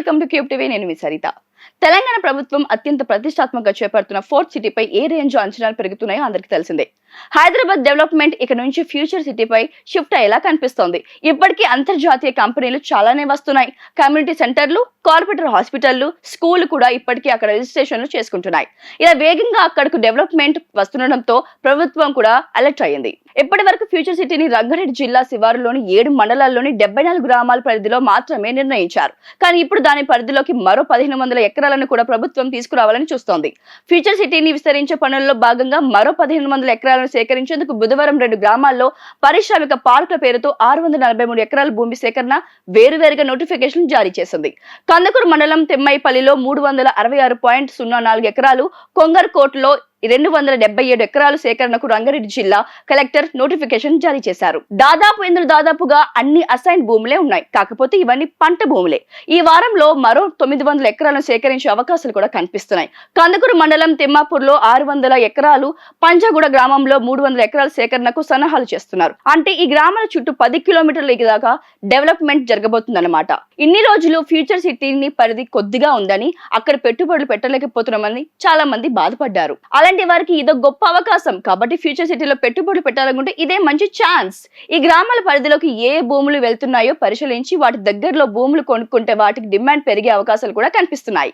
Welcome to cube TV నేను మీ సరిత. తెలంగాణ ప్రభుత్వం అత్యంత ప్రతిష్టాత్మకంగా చేపడుతున్న ఫోర్త్ సిటీపై ఏ రేంజ్ అంచనాలు పెరుగుతున్నాయో అందరికీ తెలిసిందే. హైదరాబాద్ డెవలప్మెంట్ ఇక నుంచి ఫ్యూచర్ సిటీపై షిఫ్ట్ అయ్యేలా కనిపిస్తోంది. ఇప్పటికీ అంతర్జాతీయ కంపెనీలు చాలానే వస్తున్నాయి. కమ్యూనిటీ సెంటర్లు కార్పొరేటర్ హాస్పిటళ్ళు స్కూల్ కూడా ఇప్పటికీ అక్కడ రిజిస్ట్రేషన్లు చేసుకుంటున్నాయి. ఇలా వేగంగా అక్కడకు డెవలప్మెంట్ వస్తుండటంతో ప్రభుత్వం కూడా అలర్ట్ అయింది ఇప్పటి వరకు ఫ్యూచర్ సిటీని రంగారెడ్డి జిల్లా శివారులోని ఏడు మండలాల్లోని డెబ్బై నాలుగు గ్రామాల పరిధిలో మాత్రమే నిర్ణయించారు. కానీ ఇప్పుడు దాని పరిధిలోకి మరో పదిహేను వందల ఎకరాలను కూడా ప్రభుత్వం తీసుకురావాలని చూస్తోంది. ఫ్యూచర్ సిటీని విస్తరించే పనుల్లో భాగంగా మరో పదిహేను వందల ఎకరాలను సేకరించేందుకు బుధవారం రెండు గ్రామాల్లో పారిశ్రామిక పార్కుల పేరుతో ఆరు వందల నలభై మూడు ఎకరాల భూమి సేకరణ వేరువేరుగా నోటిఫికేషన్ జారీ చేసింది. కందకూరు మండలం తెమ్మైపల్లిలో మూడు వందల అరవై ఆరు పాయింట్ సున్నా నాలుగు ఎకరాలు కొంగర్కోట్లో రెండు వందల డెబ్బై ఏడు ఎకరాల సేకరణకు రంగారెడ్డి జిల్లా కలెక్టర్ నోటిఫికేషన్ జారీ చేశారు. దాదాపు ఇందులో దాదాపుగా అన్ని అసైన్ భూములే ఉన్నాయి. కాకపోతే ఇవన్నీ పంట భూములే. ఈ వారంలో మరో తొమ్మిది వందల ఎకరాలను సేకరించే అవకాశాలు కూడా కనిపిస్తున్నాయి. కందకూరు మండలం తిమ్మాపూర్లో ఆరు వందల ఎకరాలు పంజాగూడ గ్రామంలో మూడు వందల ఎకరాల సేకరణకు సన్నాహాలు చేస్తున్నారు. అంటే ఈ గ్రామాల చుట్టూ పది కిలోమీటర్ల దాకా డెవలప్మెంట్ జరగబోతుందన్నమాట. ఇన్ని రోజులు ఫ్యూచర్ సిటీని పరిధి కొద్దిగా ఉందని అక్కడ పెట్టుబడులు పెట్టలేకపోతున్నామని చాలా మంది బాధపడ్డారు అలాంటి వారికి ఇదో గొప్ప అవకాశం. కాబట్టి ఫ్యూచర్ సిటీలో పెట్టుబడులు పెట్టాలనుకుంటే ఇదే మంచి ఛాన్స్ ఈ గ్రామాల పరిధిలోకి ఏ భూములు వెళ్తున్నాయో పరిశీలించి వాటి దగ్గరలో భూములు కొనుక్కుంటే వాటికి డిమాండ్ పెరిగే అవకాశాలు కూడా కనిపిస్తున్నాయి.